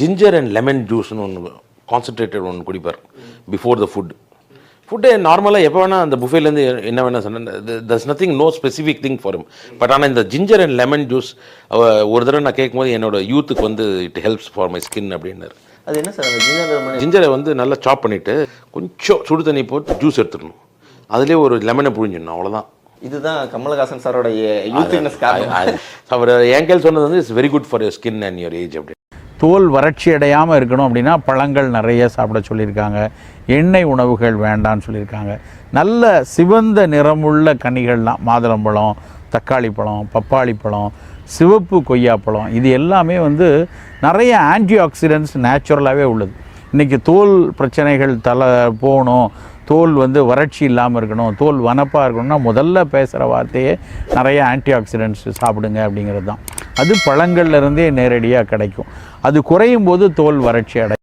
Ginger and lemon ஜூஸ்னு ஒன்று concentrated ஒன்று குடிப்பார். பிஃபோர் த ஃபுட் ஃபுட்டு நார்மலாக எப்போ வேணால் அந்த புஃபேலேருந்து என்ன வேணால் சொன்னேன் thus nothing no specific thing for but ஆனால் இந்த ஜிஞ்சர் அண்ட் லெமன் ஜூஸ் ஒரு தடவை நான் கேட்கும்போது என்னோட யூத்துக்கு வந்து it helps for my skin அப்படின்னாரு. அது என்ன சார் ஜிஞ்சர் ஜிஞ்சரை வந்து நல்லா சாப் பண்ணிவிட்டு கொஞ்சம் சுடு தண்ணி போட்டு ஜூஸ் எடுத்துடணும். அதுலேயே ஒரு லெமனை புழிஞ்சிடணும் அவ்வளோதான் இதுதான் கமலஹாசன் சாரோட யூத்னஸ் அவர் என் சொன்னது வந்து it's very good for your skin and your age அப்படி. தோல் வறட்சி அடையாமல் இருக்கணும் அப்படின்னா பழங்கள் நிறைய சாப்பிட சொல்லியிருக்காங்க. எண்ணெய் உணவுகள் வேண்டாம்னு சொல்லியிருக்காங்க. நல்ல சிவந்த நிறமுள்ள கனிகள்லாம் மாதுளம்பழம் தக்காளி பழம் பப்பாளி பழம் சிவப்பு கொய்யாப்பழம் இது எல்லாமே வந்து நிறைய ஆன்டி ஆக்சிடென்ட்ஸ் நேச்சுரலாகவே உள்ளது. இன்றைக்கி தோல் பிரச்சனைகள் தலை போகணும் தோல் வந்து வறட்சி இல்லாமல் இருக்கணும் தோல் வனப்பாக இருக்கணும்னா முதல்ல பேசுகிற வார்த்தையே நிறைய ஆன்டி ஆக்சிடென்ட்ஸ் சாப்பிடுங்க அப்படிங்கிறது தான். அது பழங்கள்ல இருந்தே நேரடியாக கிடைக்கும். அது குறையும் போது தோல் வறட்சி அடை